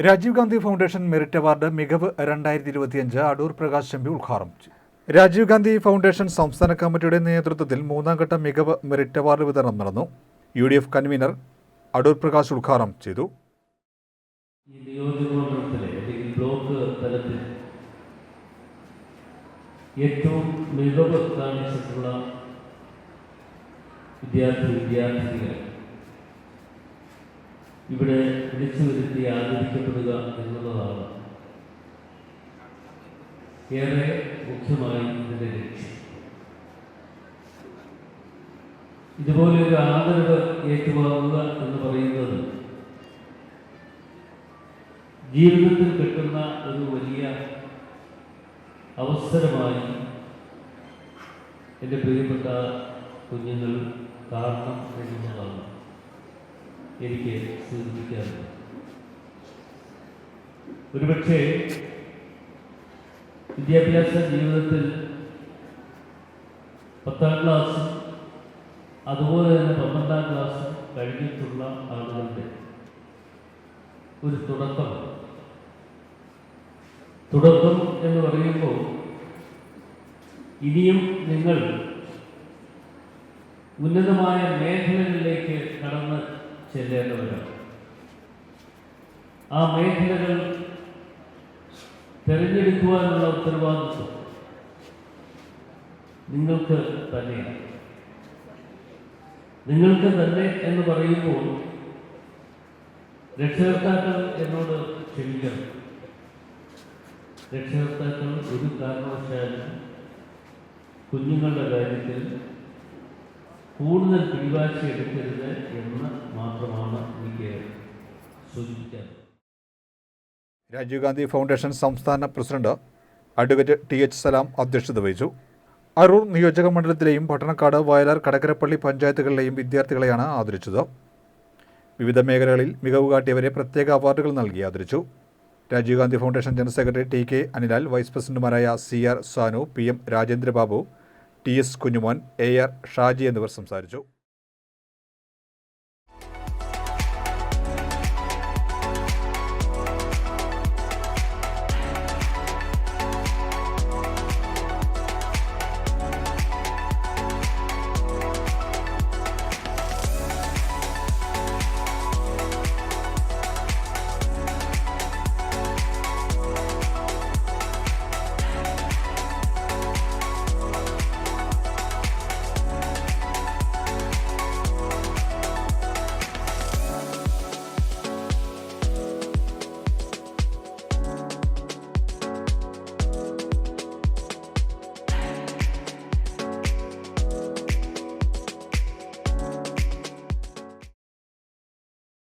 Rajiv Gandhi foundation merit award മികവ് രണ്ടായിരത്തി ഇരുപത്തിയഞ്ച് അടൂർ പ്രകാശ് ചെമ്പി ഉദ്ഘാടനം ചെയ്തു. രാജീവ് ഗാന്ധി ഫൗണ്ടേഷൻ സംസ്ഥാന കമ്മിറ്റിയുടെ നേതൃത്വത്തിൽ മൂന്നാം ഘട്ട മികവ് മെറിറ്റ് അവാർഡ് വിതരണം നടന്നു. U D F convener Adoor Prakash ഉദ്ഘാടനം ചെയ്തു. ബ്ലോക്ക് തലത്തിൽ ഏറ്റവും മികവ് കാണിച്ചിട്ടുള്ള വിദ്യാർത്ഥി വിദ്യാർത്ഥികളെ ഇവിടെ വിളിച്ചു വരുത്തി ആദരിക്കപ്പെടുക എന്നുള്ളതാണ്. ഏറെ മുഖ്യമായി ഇതിന്റെ ലക്ഷ്യം. ഇതുപോലെ ഒരു ആദരവ് ഏറ്റുവാങ്ങുക എന്ന് പറയുന്നത് ജീവിതത്തിൽ കിട്ടുന്ന ഒരു വലിയ അവസരമായി എന്റെ പ്രിയപ്പെട്ട കുഞ്ഞുങ്ങൾ കാരണം എന്നുള്ളതാണ്. എനിക്ക് സൂചിപ്പിക്കാറുണ്ട്. ഒരുപക്ഷെ വിദ്യാഭ്യാസ ജീവിതത്തിൽ പത്താം ക്ലാസ് അതുപോലെ തന്നെ പന്ത്രണ്ടാം ക്ലാസ് കഴിഞ്ഞിട്ടുള്ള ആളുകളുടെ ഒരു തുടക്കം. തുടക്കം എന്ന് പറയുമ്പോൾ ഇനിയും നിങ്ങൾ ഉന്നതമായ മേഖലകളിലേക്ക് കടന്ന് ചെല്ലേണ്ടവരാണ് ആ മേഖലകൾ തിരഞ്ഞെടുക്കുവാനുള്ള ഉത്തരവാദിത്വം നിങ്ങൾക്ക് തന്നെയാണ്. നിങ്ങൾക്ക് തന്നെ എന്ന് പറയുമ്പോൾ രക്ഷകർത്താക്കൾ എന്നോട് ക്ഷമിക്കണം. രക്ഷകർത്താക്കൾ ഒരു കാരണവശാലും കുഞ്ഞുങ്ങളുടെ കാര്യത്തിൽ കൂടുതൽ പിടിവാശി എടുക്കരുത് എന്ന് മാത്രമാണ് എനിക്ക് സൂചിപ്പിക്കാൻ രാജീവ് ഗാന്ധി ഫൗണ്ടേഷൻ സംസ്ഥാന president advocate T H Salam അധ്യക്ഷത വഹിച്ചു. അരൂർ നിയോജക മണ്ഡലത്തിലെയും പട്ടണക്കാട് വയലാർ കടക്കരപ്പള്ളി പഞ്ചായത്തുകളിലെയും വിദ്യാർത്ഥികളെയാണ് ആദരിച്ചത്. വിവിധ മേഖലകളിൽ മികവ് കാട്ടിയവരെ പ്രത്യേക അവാർഡുകൾ നൽകി ആദരിച്ചു. Rajiv Gandhi foundation general secretary T K Anilal vice പ്രസിഡന്റുമാരായ C R Sanu P M Rajendrababu T S Kunjumon A R Shaji എന്നിവർ സംസാരിച്ചു.